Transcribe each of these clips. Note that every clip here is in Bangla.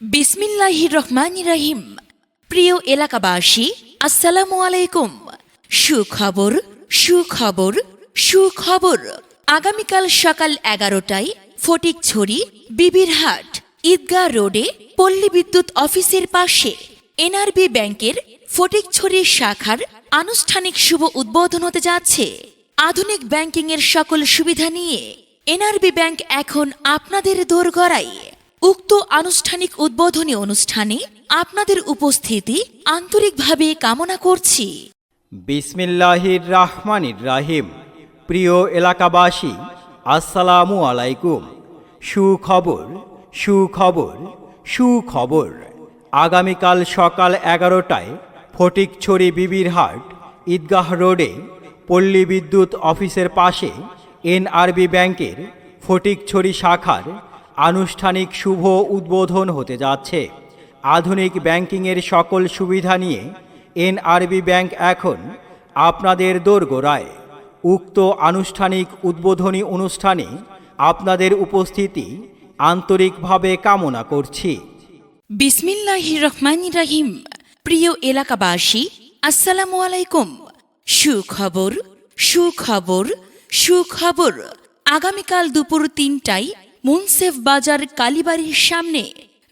বিসমিল্লাহির রহমান রাহিম। প্রিয় এলাকাবাসী, আসসালামু আলাইকুম। সুখবর সুখবর সুখবর। আগামীকাল সকাল এগারোটায় ফটিকছড়ি, বিবিরহাট, ঈদগাহ রোডে পল্লী বিদ্যুৎ অফিসের পাশে এনআরবি ব্যাংকের ফটিকছড়ি শাখার আনুষ্ঠানিক শুভ উদ্বোধন হতে যাচ্ছে। আধুনিক ব্যাংকিংয়ের সকল সুবিধা নিয়ে এনআরবি ব্যাংক এখন আপনাদের দোরগড়ায়। উক্ত আনুষ্ঠানিক উদ্বোধনী অনুষ্ঠানে আপনাদের উপস্থিতি আন্তরিকভাবে কামনা করছি। বিসমিল্লাহির রাহমানির রাহিম প্রিয় এলাকাবাসী, আসসালামু আলাইকুম। সুখবর সুখবর সুখবর। আগামীকাল সকাল এগারোটায় ফটিকছড়ি বিবিরহাট ঈদগাহ রোডে পল্লী বিদ্যুৎ অফিসের পাশে এনআরবি ব্যাংকের ফটিকছড়ি শাখার আনুষ্ঠানিক শুভ উদ্বোধন হতে যাচ্ছে। আধুনিক ব্যাংকিংয়ের সকল সুবিধা নিয়ে এনআরবি ব্যাংক এখন আপনাদের দোরগোড়ায়। উক্ত আনুষ্ঠানিক উদ্বোধনী অনুষ্ঠানে আপনাদের উপস্থিতি আন্তরিকভাবে কামনা করছি। বিসমিল্লাহির রহমান রাহিম। প্রিয় এলাকাবাসী, আসসালামু আলাইকুম। সুখবর সুখবর সুখবর। আগামীকাল দুপুর তিনটায় মুনসেফ বাজার কালীবাড়ির সামনে,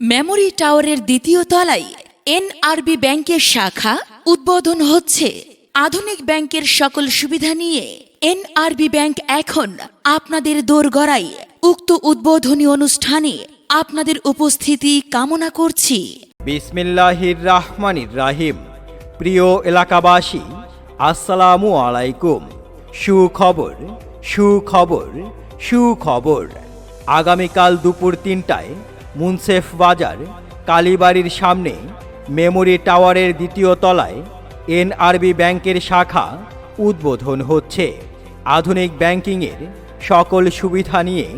মেমোরি টাওয়ারের দ্বিতীয় তলায় এনআরবি ব্যাংকের শাখা উদ্বোধন হচ্ছে। আধুনিক ব্যাংকের সকল সুবিধা নিয়ে এনআরবি ব্যাংক এখন আপনাদের দোরগড়ায় উক্ত উদ্বোধনী অনুষ্ঠানে আপনাদের উপস্থিতি কামনা করছি। বিসমিল্লাহির রাহমানির রাহিম। প্রিয় এলাকাবাসী, আসসালামু আলাইকুম। সুখবর সুখবর সুখবর। আগামীকাল দুপুর তিনটায় মুনসেফ বাজার, কালীবাড়ির সামনে মেমোরি টাওয়ারের দ্বিতীয় তলায় এনআরবি ব্যাংকের শাখা উদ্বোধন হচ্ছে। আধুনিক ব্যাংকিংয়ের সকল সুবিধা নিয়ে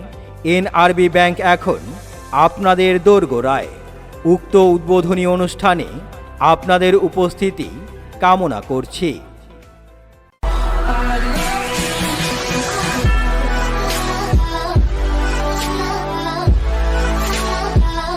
এনআরবি ব্যাংক এখন আপনাদের দোরগোড়ায়। উক্ত উদ্বোধনী অনুষ্ঠানে আপনাদের উপস্থিতি কামনা করছি।